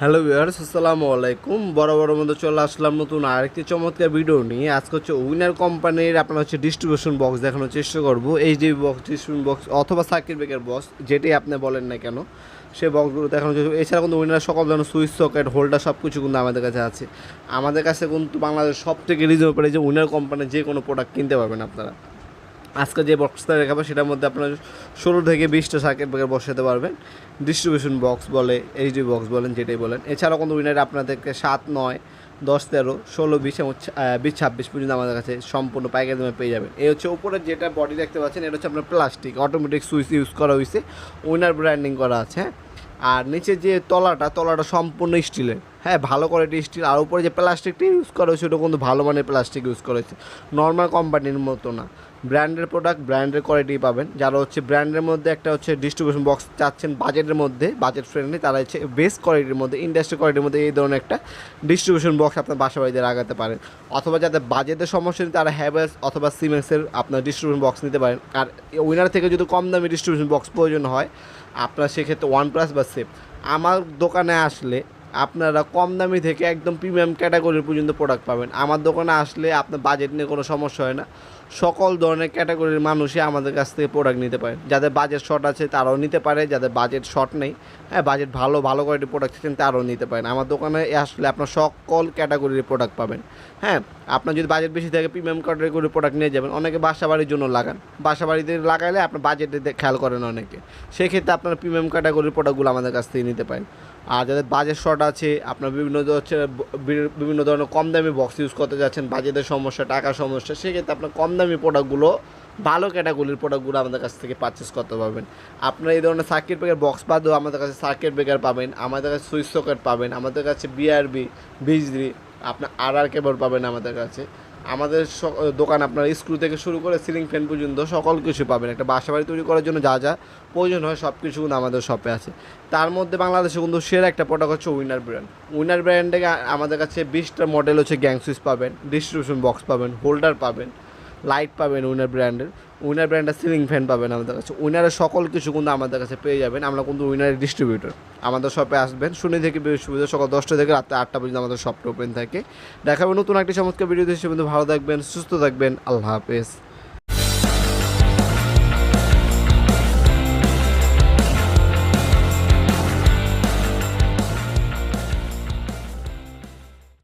Hello viewers, আসসালামু আলাইকুম। বড় বড় মধ্যে চলে আসলাম নতুন আরেকটি চমৎকার ভিডিও নিয়ে। আজকে হচ্ছে উইনার কোম্পানির আপনার হচ্ছে ডিস্ট্রিবিউশন বক্স দেখানোর চেষ্টা করব। এইচডি বক্স ডিস্ট্রিবিউশন বক্স অথবা সার্কিট ব্রেকার বক্স যেটি আপনি বলেন না কেন, সে বক্সগুলো দেখানো চেষ্টা এছাড়া কিন্তু উইনার সকল ধরনের সুইচ সকেট হোল্ডার সব কিছু কিন্তু আমাদের কাছে আছে। আমাদের কাছে কিন্তু বাংলাদেশ সব থেকে রিজনেবল যে উইনার কোম্পানির যে কোনো প্রোডাক্ট কিনতে পারবেন আপনারা। আজকে যে বক্সটা দেখাবো সেটার মধ্যে আপনার ষোলো থেকে বিশটা সার্কিট ব্রেকার বসাতে পারবেন। ডিস্ট্রিবিউশন বক্স বলে এইচডি বক্স বলেন, যেটাই বলেন। এছাড়াও কিন্তু উইনার আপনাদেরকে সাত, নয়, দশ, তেরো, ষোলো, বিশ এবং বিশ, ছাব্বিশ পর্যন্ত আমাদের কাছে সম্পূর্ণ পাইকারি দামে পেয়ে যাবেন। এই হচ্ছে উপরের যেটা বডি দেখতে পাচ্ছেন, এটা হচ্ছে আপনার প্লাস্টিক অটোমেটিক সুইচ ইউজ করা হয়েছে উইনার ব্র্যান্ডিং করা আছে হ্যাঁ। আর নিচে যে তলাটা তলাটা সম্পূর্ণ স্টিলের হ্যাঁ ভালো কোয়ালিটি স্টিল আর উপরে যে প্লাস্টিকটা ইউজ করা হয়েছে ওটা কিন্তু ভালো মানের প্লাস্টিক ইউজ করা। হয়েছে নর্মাল কোম্পানির মতো না। ব্র্যান্ডের প্রোডাক্ট ব্র্যান্ডের কোয়ালিটি পাবেন। যারা হচ্ছে ব্র্যান্ডের মধ্যে একটা হচ্ছে ডিস্ট্রিবিউশন বক্স চাচ্ছেন বাজেটের মধ্যে বাজেট ফ্রেন্ডলি তারা হচ্ছে বেস্ট কোয়ালিটির মধ্যে ইন্ডাস্ট্রি কোয়ালিটির মধ্যে এই ধরনের একটা ডিস্ট্রিবিউশন বক্স আপনার বাসা বাড়িতে লাগাতে পারেন। অথবা যাদের বাজেটের সমস্যা নেই, তারা হ্যাভেলস অথবা সিমেন্সের আপনার ডিস্ট্রিবিউশন বক্স নিতে পারেন। আর উইনার থেকে যদি কম দামি ডিস্ট্রিবিউশন বক্স প্রয়োজন হয়, আপনার সেক্ষেত্রে ওয়ান প্লাস বা সেফ আমার দোকানে আসলে আপনারা কম দামি থেকে একদম প্রিমিয়াম ক্যাটাগরির পর্যন্ত প্রোডাক্ট পাবেন। আমার দোকানে আসলে আপনার বাজেট নিয়ে কোনো সমস্যা হয় না। সকল ধরনের ক্যাটাগরির মানুষই আমাদের কাছ থেকে প্রোডাক্ট নিতে পারে। যাদের বাজেট শর্ট আছে তারাও নিতে পারে, যাদের বাজেট শর্ট নেই হ্যাঁ বাজেট ভালো ভালো কোয়ালিটির প্রোডাক্ট চাচ্ছেন তারাও নিতে পারেন। আমার দোকানে আসলে আপনার সকল ক্যাটাগরির প্রোডাক্ট পাবেন। হ্যাঁ আপনার যদি বাজেট বেশি থাকে প্রিমিয়াম ক্যাটাগরির প্রোডাক্ট নিয়ে যাবেন, অনেকে বাসা বাড়ির জন্য লাগান। বাসা বাড়িতে লাগালে আপনার বাজেটে খেয়াল করেন অনেকে। সেক্ষেত্রে আপনার প্রিমিয়াম ক্যাটাগরির প্রোডাক্টগুলো আমাদের কাছ থেকে নিতে পারেন। আর যাদের বাজেট শর্ট আছে, আপনার বিভিন্ন হচ্ছে বিভিন্ন ধরনের কম দামি বক্স ইউজ করতে যাচ্ছেন বাজেটের সমস্যা, টাকার সমস্যা, সেক্ষেত্রে আপনার কম দামি প্রোডাক্টগুলো ভালো ক্যাটাগরির প্রোডাক্টগুলো আমাদের কাছ থেকে পারচেস করতে পারবেন। আপনার এই ধরনের সার্কিট ব্রেকার বক্স বাদেও আমাদের কাছে সার্কিট ব্রেকার পাবেন, আমাদের কাছে সুইচ সকেট পাবেন, আমাদের কাছে বিআরবি বিজলি আপনার আর আর কেবল পাবেন আমাদের কাছে। আমাদের দোকান আপনার স্ক্রু থেকে শুরু করে সিলিং ফ্যান পর্যন্ত সকল কিছু পাবেন। একটা বাসা বাড়ি তৈরি করার জন্য যা যা প্রয়োজন হয় সব কিছু কিন্তু আমাদের শপে আছে। তার মধ্যে বাংলাদেশে কিন্তু সেরা একটা প্রোডাক্ট হচ্ছে উইনার ব্র্যান্ড উইনার ব্র্যান্ডে আমাদের কাছে বিশটা মডেল হচ্ছে গ্যাং সুইচ পাবেন ডিস্ট্রিবিউশন বক্স পাবেন হোল্ডার পাবেন। লাইট পাবেন উইনার ব্র্যান্ডের উইনার ব্র্যান্ডের সিলিং ফ্যান পাবেন আমাদের কাছে। উইনারের সকল কিছু কিন্তু আমাদের কাছে পেয়ে যাবেন। আমরা কিন্তু উইনারের ডিস্ট্রিবিউটর আমাদের শপে আসবেন। শনি থেকে সুবিধা সকাল দশটা থেকে রাত্রে আটটা পর্যন্ত আমাদের শপটা ওপেন থাকে। দেখাবেন নতুন একটি চমৎকার ভিডিও হিসেবে ভালো থাকবেন, সুস্থ থাকবেন। আল্লাহ হাফেজ।